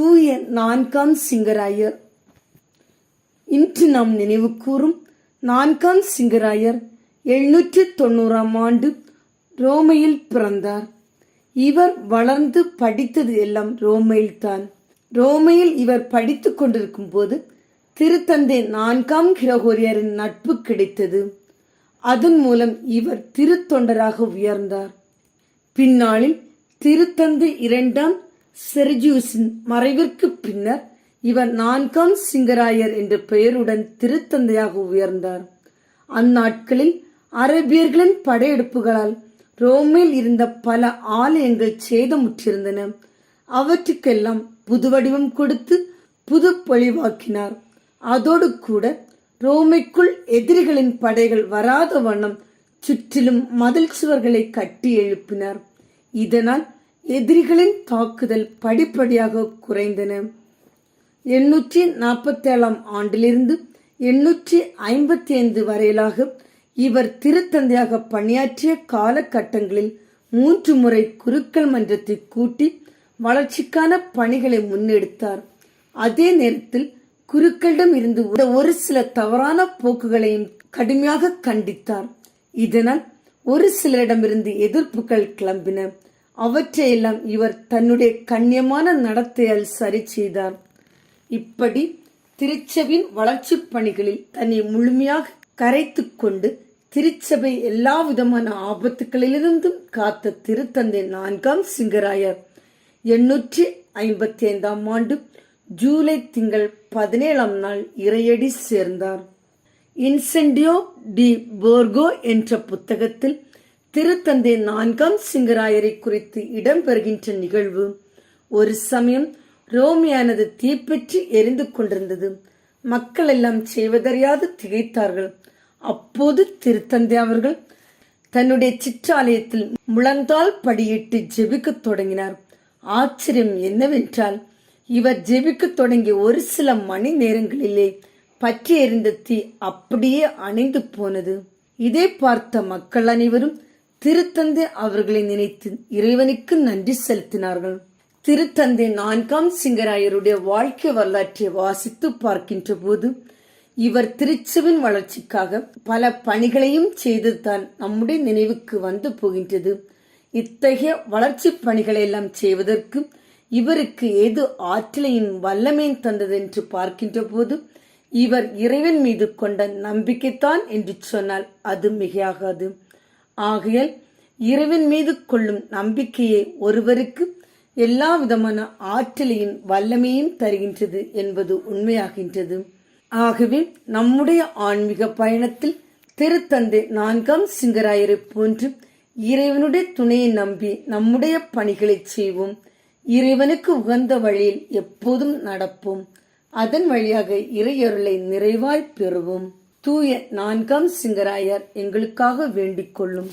தூய நான்காம் சிங்கராயர். இன்று நாம் நினைவு கூறும் நான்காம் சிங்கராயர் எழுநூற்றி தொண்ணூறாம் ஆண்டு ரோமையில் பிறந்தார். இவர் வளர்ந்து படித்தது எல்லாம் ரோமையில் தான் ரோமையில் இவர் படித்துக் கொண்டிருக்கும் போது திருத்தந்தை நான்காம் கிரகோரியரின் நட்பு கிடைத்தது. அதன் மூலம் இவர் திருத்தொண்டராக உயர்ந்தார். பின்னாளில் திருத்தந்தை இரண்டாம் செர்ஜியூஸின் மறைவிற்கு பின்னர் இவர் நான்காம் சிங்கராயர் என்ற பெயருடன் திருத்தந்தையாக உயர்ந்தார். அந்நாட்களில் அரேபியர்களின் படையெடுப்புகளால் ரோமில் இருந்த பல ஆலயங்கள் சேதமுற்றிருந்தன. அவற்றுக்கெல்லாம் புது வடிவம் கொடுத்து புது பொழிவாக்கினார். அதோடு கூட ரோமைக்குள் எதிரிகளின் படைகள் வராத வண்ணம் சுற்றிலும் மதில் சுவர்களை கட்டி எழுப்பினார். இதனால் எதிரிகளின் தாக்குதல் படிப்படியாக குறைந்தன. எண்ணூற்றி நாற்பத்தேழாம் ஆண்டிலிருந்து எண்ணூற்றி ஐம்பத்தி ஐந்து வரையிலாக இவர் திருத்தந்தையாக பணியாற்றிய காலகட்டங்களில் மூன்று முறை குருக்கள் மன்றத்தை கூட்டி வளர்ச்சிக்கான பணிகளை முன்னெடுத்தார். அதே நேரத்தில் குருக்களிடம் இருந்து ஒரு சில தவறான போக்குகளையும் கடுமையாக கண்டித்தார். இதனால் ஒரு சிலரிடமிருந்து எதிர்ப்புகள் கிளம்பின. அவற்றையெல்லாம் இவர் தன்னுடைய கண்ணியமான நடத்தையால் சரி செய்தார். இப்படி திருச்சபையின் வளர்ச்சி பணிகளில் தன்னை முழுமையாக கரைத்து கொண்டு திருச்சபை எல்லா விதமான ஆபத்துகளிலிருந்தும் காத்த திருத்தந்தை நான்காம் சிங்கராயர். எண்ணூற்றி ஐம்பத்தி ஐந்தாம் ஆண்டு ஜூலை திங்கள் பதினேழாம் நாள் இறையடி சேர்ந்தார். இன்சென்டியோ டி போர்கோ என்ற புத்தகத்தில் திருத்தந்தை நான்காம் சிங்கராயரை குறித்து இடம்பெறுகின்ற நிகழ்வு ஒரு சமயம் ரோமியானது தீப்பற்றி எரிந்து கொண்டிருந்தது. மக்கள் எல்லாம் செய்வதறியாது திகைத்தார்கள். அப்போது திருத்தந்தை அவர்கள் தன்னுடைய சிற்றாலயத்தில் முழந்தால் படியிட்டு ஜெபிக்கத் தொடங்கினார். ஆச்சரியம் என்னவென்றால் இவர் ஜெபிக்கத் தொடங்கிய ஒரு சில மணி நேரங்களிலே பற்றி எறிந்த தீ அப்படியே அணைந்து போனது. இதை பார்த்த மக்கள் அனைவரும் திருத்தந்தை அவர்களை நினைத்து இறைவனுக்கு நன்றி செலுத்தினார்கள். திருத்தந்தை நான்காம் சிங்கராயருடைய வாழ்க்கை வரலாற்றை வாசித்து பார்க்கின்ற போது இவர் திருச்செவின் வளர்ச்சிக்காக பல பணிகளையும் செய்துதான் நம்முடைய நினைவுக்கு வந்து போகின்றது. இத்தகைய வளர்ச்சி பணிகளை எல்லாம் செய்வதற்கு இவருக்கு ஏது ஆற்றலையும் வல்லமையும் தந்தது என்று பார்க்கின்ற போது இவர் இறைவன் மீது கொண்ட நம்பிக்கைத்தான் என்று சொன்னால் அது மிகையாகாது. ஆகையால் இறைவன் மீது கொள்ளும் நம்பிக்கையை ஒருவருக்கு எல்லா விதமான ஆற்றலையும் வல்லமையும் தருகின்றது என்பது உண்மையாகின்றது. ஆகவே நம்முடைய ஆன்மீக பயணத்தில் திருத்தந்தை நான்காம் சிங்கராயரை போன்று இறைவனுடைய துணையை நம்பி நம்முடைய பணிகளை செய்வோம். இறைவனுக்கு உகந்த வழியில் எப்போதும் நடப்போம். அதன் வழியாக இறையருளை நிறைவாய் பெறுவோம். தூய நான்காம் சிங்கராயர் எங்களுக்காக வேண்டிக் கொள்ளும்.